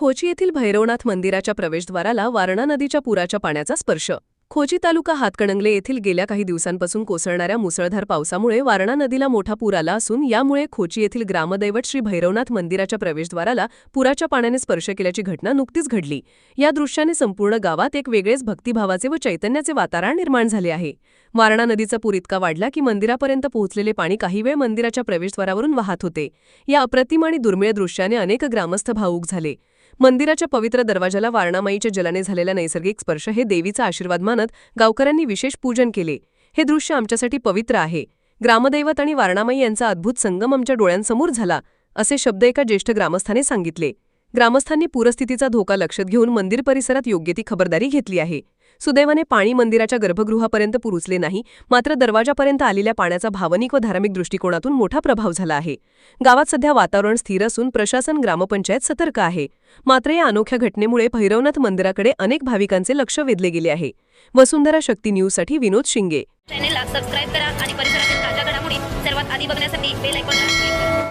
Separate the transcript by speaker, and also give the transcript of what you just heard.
Speaker 1: खोची येथील भैरवनाथ मंदिराच्या प्रवेशद्वाराला वारणा नदीच्या पुराच्या पाण्याचा स्पर्श. खोची तालुका हातकणंगले येथील गेल्या काही दिवसांपासून कोसळणाऱ्या मुसळधार पावसामुळे वारणा नदीला मोठा पूर आला असून यामुळे खोची येथील ग्रामदैवत श्री भैरवनाथ मंदिराच्या प्रवेशद्वाराला पुराच्या पाण्याने स्पर्श केल्याची घटना नुकतीच घडली. या दृश्याने संपूर्ण गावात एक वेगळेच भक्तिभावाचे व चैतन्याचे वातावरण निर्माण झाले आहे. वारणा नदीचा पूर इतका वाढला की मंदिरापर्यंत पोहोचलेले पाणी काही वेळ मंदिराच्या प्रवेशद्वारावरून वाहत होते. या अप्रतिम आणि दुर्मिळ दृश्याने अनेक ग्रामस्थ भावूक झाले. मंदिराच्या पवित्र दरवाजाला वारणामाईच्या जलाने झालेला नैसर्गिक स्पर्श हे देवीचा आशीर्वाद मानत गावकऱ्यांनी विशेष पूजन केले. हे दृश्य आमच्यासाठी पवित्र आहे. ग्रामदैवत आणि वारणामाई यांचा अद्भुत संगम आमच्या डोळ्यांसमोर झाला असे शब्द एका ज्येष्ठ ग्रामस्थाने सांगितले. ग्रामस्थांनी पूरस्थितीचा धोका लक्षात घेऊन मंदिर परिसरात योग्य ती खबरदारी घेतली आहे. सुदैवाने पाणी मंदिराच्या गर्भगृहापर्यंत पुरुचले नाही मात्र दरवाजापर्यंत आलेल्या पाण्याचा भावनिक व धार्मिक दृष्टिकोनातून मोठा प्रभाव झाला आहे. गावात सध्या वातावरण स्थिर असून प्रशासन ग्रामपंचायत सतर्क आहे. मात्र या अनोख्या घटनेमुळे भैरवनाथ मंदिराकडे अनेक भाविकांचे लक्ष वेधले गेले आहे. वसुंधरा शक्ती न्यूजसाठी विनोद शिंगे.
Speaker 2: चॅनेलला सबस्क्राईब करा आणि परिसरातील ताज्या घडामोडी सर्वात आधी बघण्यासाठी बेल आयकॉनला